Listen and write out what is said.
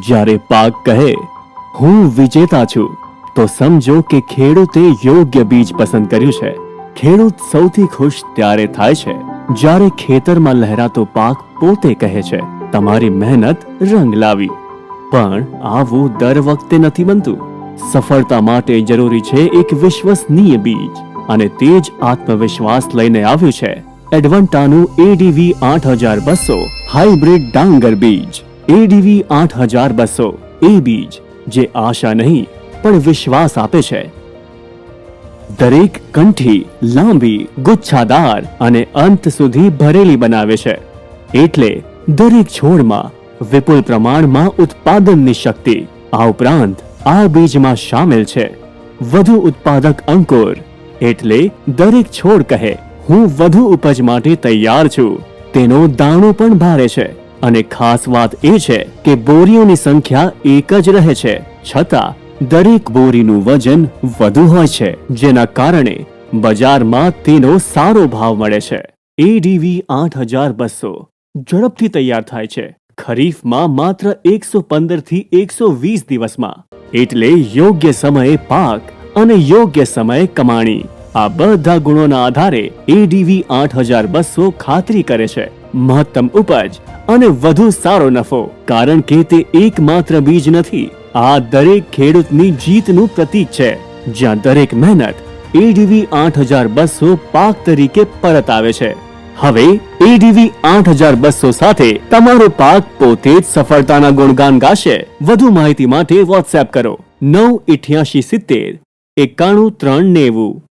જ્યારે પાક કહે, હું વિજેતા છું, તો સમજો કે ખેડૂતે યોગ્ય બીજ પસંદ કર્યું છે. ખેડૂત સૌથી ખુશ ત્યારે થાય છે, જ્યારે ખેતરમાં લહેરાતો પાક પોતે કહે છે, તમારી મહેનત રંગ લાવી. પણ આવું દર વખતે નથી બનતું. સફળતા માટે જરૂરી છે એક વિશ્વસનીય બીજ, અને તે જ આત્મવિશ્વાસ લઈને આવ્યું છે. એડવન્ટાનું એડીવી આઠ હજાર બસો હાઇબ્રિડ ડાંગર બીજ. એડીવી આઠ હજાર બસો. એ બીજ જે આશા નહીં, પણ વિશ્વાસ આપે છે. દરેક કંઠી લાંબી, ગુચ્છાદાર અને અંત સુધી ભરેલી બનાવે છે. એટલે દરેક છોડમાં વિપુલ પ્રમાણમાં ઉત્પાદનની શક્તિ આ ઉપરાંત આ બીજમાં શામેલ છે. વધુ ઉત્પાદક અંકુર એટલે દરેક છોડ કહે, હું વધુ ઉપજ માટે તૈયાર છું. તેનો દાણો પણ ભારે છે. અને ખાસ વાત એ છે કે બોરીઓની સંખ્યા એક જ રહે છે, છતાં દરેક બોરીનું વજન વધુ હોય છે, જેના કારણે બજારમાં તેનો સારો ભાવ મળે છે. એડીવી આઠ હજાર બસો ઝડપથી તૈયાર થાય છે. ખરીફમાં માત્ર એકસો પંદરથી એકસો વીસ દિવસમાં. એટલે યોગ્ય સમયે પાક અને યોગ્ય સમયે કમાણી. આ બધા ગુણોના આધારે એડીવી આઠ હજાર બસો ખાતરી કરે છે. મહત્તમ ઉપજ અને વધુ સારો નફો. કારણ કે તે એકમાત્ર બીજ નથી. આ દરેક ખેડૂતની જીતનું પ્રતીક છે. જ્યાં દરેક મહેનત એડીવી આઠ હજાર બસો પાક તરીકે પરત આવે છે. હવે એડીવી આઠ હજાર બસો સાથે તમારો પાક પોતે જ સફળતાના ગુણગાન ગાશે. વધુ માહિતી માટે વોટ્સએપ કરો. નવ ઇઠ્યાસી સિત્તેર એકાણું ત્રણ નેવું.